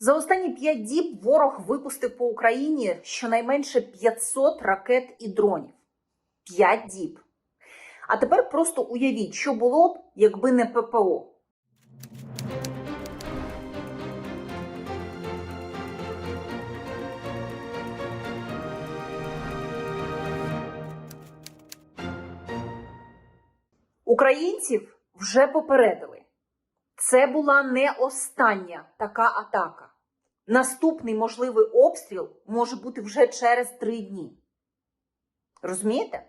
За останні п'ять діб ворог випустив по Україні щонайменше 500 ракет і дронів. П'ять діб. А тепер просто уявіть, що було б, якби не ППО. Українців вже попередили. Це була не остання така атака. Наступний можливий обстріл може бути вже через три дні. Розумієте?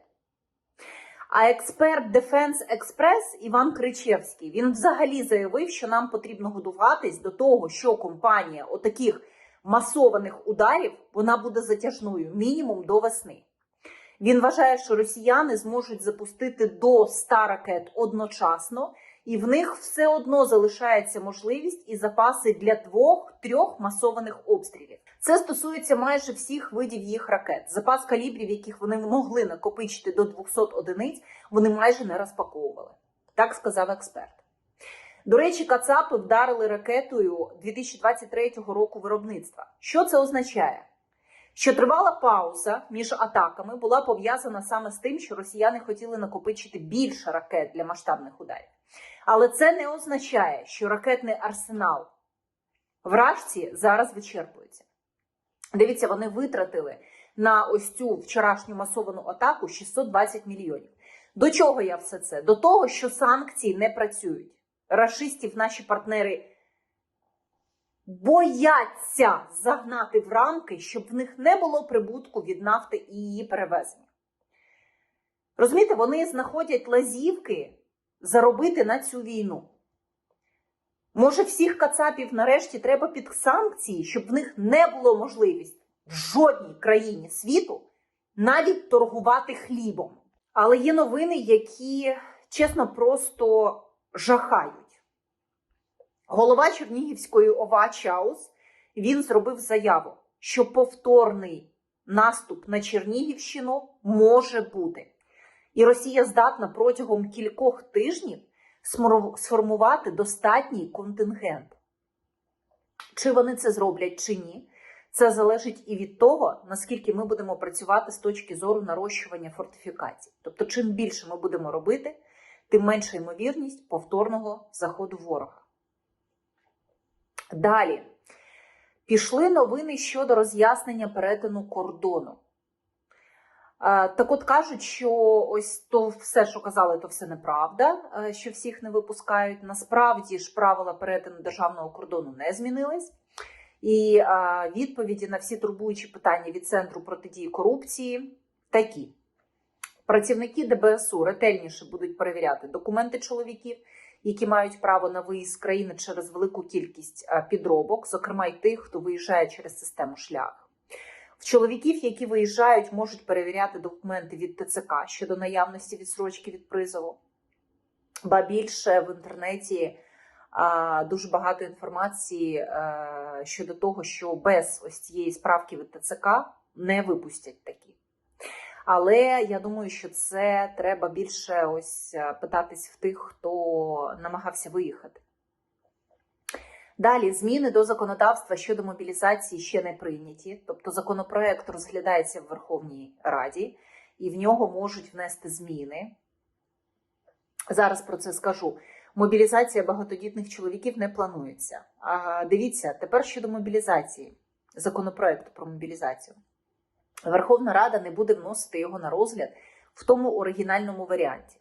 А експерт Defense Express Іван Кричевський він взагалі заявив, що нам потрібно готуватись до того, що компанія отаких масованих ударів вона буде затяжною мінімум до весни. Він вважає, що росіяни зможуть запустити до 100 ракет одночасно, і в них все одно залишається можливість і запаси для двох-трьох масованих обстрілів. Це стосується майже всіх видів їх ракет. Запас калібрів, яких вони могли накопичити до 200 одиниць, вони майже не розпаковували. Так сказав експерт. До речі, Кацапи вдарили ракетою 2023 року виробництва. Що це означає? Що тривала пауза між атаками була пов'язана саме з тим, що росіяни хотіли накопичити більше ракет для масштабних ударів. Але це не означає, що ракетний арсенал вражці зараз вичерпується. Дивіться, вони витратили на ось цю вчорашню масовану атаку 620 мільйонів. До чого я все це? До того, що санкції не працюють. Рашистів наші партнери бояться загнати в рамки, щоб в них не було прибутку від нафти і її перевезення. Розумієте, вони знаходять лазівки заробити на цю війну. Може, всіх кацапів нарешті треба під санкції, щоб в них не було можливості в жодній країні світу навіть торгувати хлібом. Але є новини, які чесно просто жахають. Голова Чернігівської ОВА Чаус він зробив заяву, що повторний наступ на Чернігівщину може бути. І Росія здатна протягом кількох тижнів сформувати достатній контингент. Чи вони це зроблять, чи ні, це залежить і від того, наскільки ми будемо працювати з точки зору нарощування фортифікацій. Тобто, чим більше ми будемо робити, тим менша ймовірність повторного заходу ворога. Далі пішли новини щодо роз'яснення перетину кордону. Так от кажуть, що ось то все, що казали, то все неправда, що всіх не випускають. Насправді ж правила перетину державного кордону не змінились. І відповіді на всі турбуючі питання від Центру протидії корупції такі: працівники ДБСУ ретельніше будуть перевіряти документи чоловіків, які мають право на виїзд з країни через велику кількість підробок, зокрема й тих, хто виїжджає через систему шлях. В чоловіків, які виїжджають, можуть перевіряти документи від ТЦК щодо наявності відсрочки від призову. Ба більше в інтернеті а, дуже багато інформації а, щодо того, що без ось цієї справки від ТЦК не випустять такі. Але я думаю, що це треба більше ось питатись в тих, хто намагався виїхати. Далі зміни до законодавства щодо мобілізації ще не прийняті, тобто законопроект розглядається в Верховній Раді, і в нього можуть внести зміни. Зараз про це скажу. Мобілізація багатодітних чоловіків не планується. А дивіться, тепер щодо мобілізації, законопроекту про мобілізацію. Верховна Рада не буде вносити його на розгляд в тому оригінальному варіанті.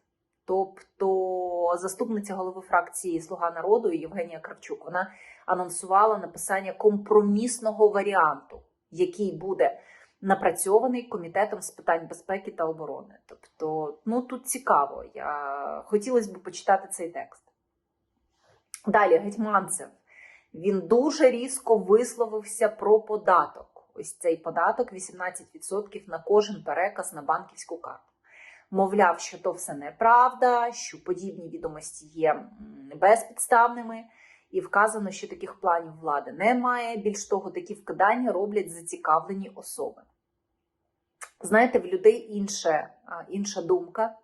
Тобто заступниця голови фракції Слуга народу Євгенія Кравчук вона анонсувала написання компромісного варіанту, який буде напрацьований комітетом з питань безпеки та оборони. Тобто, ну тут цікаво. Я хотілося б почитати цей текст. Далі Гетьманцев він дуже різко висловився про податок. Ось цей податок 18% на кожен переказ на банківську карту. Мовляв, що то все неправда, що подібні відомості є безпідставними, і вказано, що таких планів влади немає. Більш того, такі вкидання роблять зацікавлені особи. Знаєте, в людей інше, інша думка.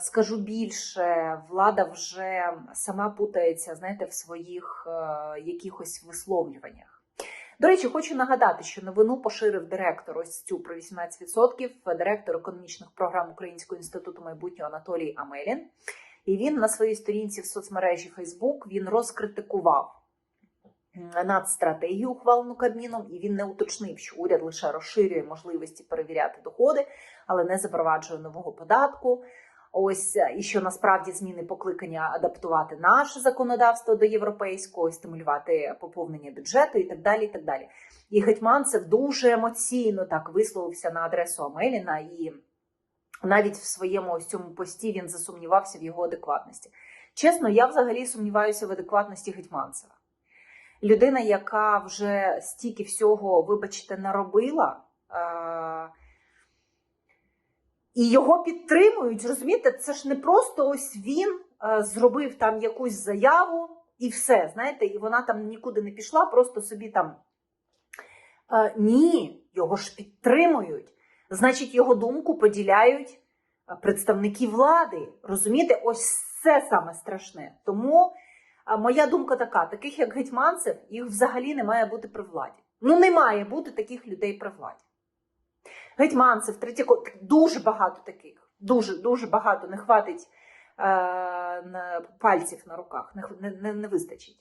Скажу більше, влада вже сама путається, знаєте, в своїх е, якихось висловлюваннях. До речі, хочу нагадати, що новину поширив директор ось цю про 18%, директор економічних програм Українського інституту майбутнього Анатолій Амелін. І він на своїй сторінці в соцмережі Facebook він розкритикував нацстратегію, ухвалену Кабміном, і він не уточнив, що уряд лише розширює можливості перевіряти доходи, але не запроваджує нового податку. Ось і що насправді зміни покликання адаптувати наше законодавство до європейського, стимулювати поповнення бюджету і так далі. І так далі. І Гетьманцев дуже емоційно так висловився на адресу Амеліна, і навіть в своєму ось цьому пості він засумнівався в його адекватності. Чесно, я взагалі сумніваюся в адекватності Гетьманцева. Людина, яка вже стільки всього, вибачте, наробила. Е- і його підтримують. Розумієте, це ж не просто ось він е, зробив там якусь заяву і все. Знаєте, і вона там нікуди не пішла, просто собі там. Е, ні, його ж підтримують. Значить, його думку поділяють е, представники влади. Розумієте, ось це саме страшне. Тому моя думка така: таких як гетьманцев, їх взагалі не має бути при владі. Ну, не має бути таких людей при владі. Гетьманцев, Третьяко, дуже багато таких. Дуже дуже багато не хватить е, пальців на руках, не, не, не вистачить.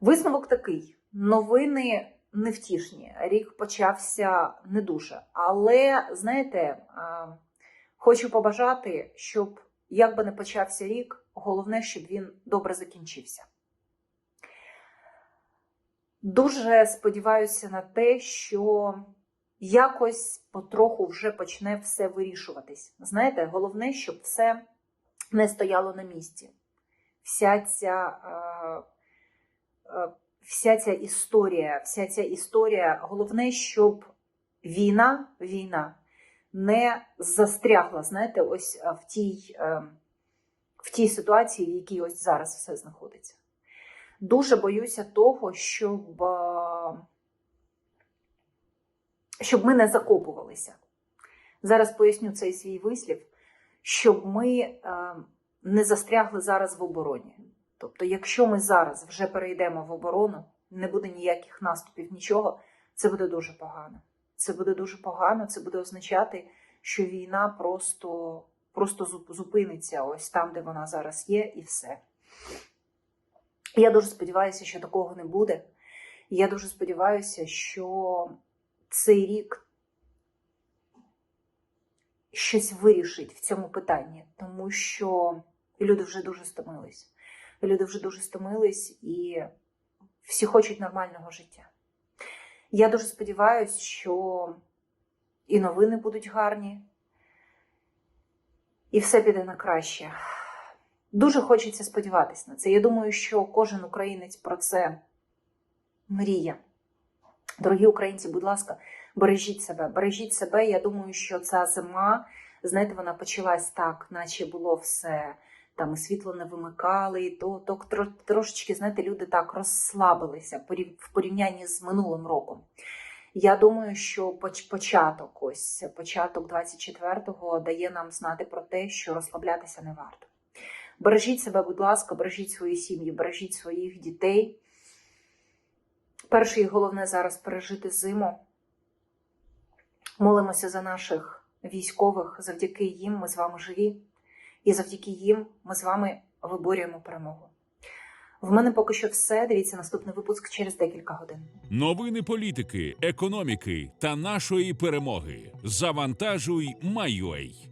Висновок такий: новини невтішні. Рік почався не дуже. Але, знаєте, е, хочу побажати, щоб як би не почався рік, головне, щоб він добре закінчився. Дуже сподіваюся на те, що якось потроху вже почне все вирішуватись. Знаєте, головне, щоб все не стояло на місці. Вся ця, е, е, вся ця історія, вся ця історія, головне, щоб війна, війна не застрягла, знаєте, ось в тій, е, в тій ситуації, в якій ось зараз все знаходиться. Дуже боюся того, щоб щоб ми не закопувалися. Зараз поясню цей свій вислів, щоб ми е, не застрягли зараз в обороні. Тобто, якщо ми зараз вже перейдемо в оборону, не буде ніяких наступів, нічого, це буде дуже погано. Це буде дуже погано, це буде означати, що війна просто, просто зупиниться ось там, де вона зараз є, і все. Я дуже сподіваюся, що такого не буде. Я дуже сподіваюся, що цей рік щось вирішить в цьому питанні, тому що люди вже дуже стомились. Люди вже дуже стомились і всі хочуть нормального життя. Я дуже сподіваюся, що і новини будуть гарні, і все піде на краще. Дуже хочеться сподіватися на це. Я думаю, що кожен українець про це мріє. Дорогі українці, будь ласка, бережіть себе, бережіть себе. Я думаю, що ця зима, знаєте, вона почалась так, наче було все. Там світло не вимикали, і то, то трошечки, знаєте, люди так розслабилися в порівнянні з минулим роком. Я думаю, що початок, ось початок 24-го дає нам знати про те, що розслаблятися не варто. Бережіть себе, будь ласка, бережіть свої сім'ї, бережіть своїх дітей. Перше і головне зараз пережити зиму. Молимося за наших військових. Завдяки їм ми з вами живі, і завдяки їм ми з вами виборюємо перемогу. В мене поки що все. Дивіться наступний випуск через декілька годин. Новини політики, економіки та нашої перемоги. Завантажуй, Майой.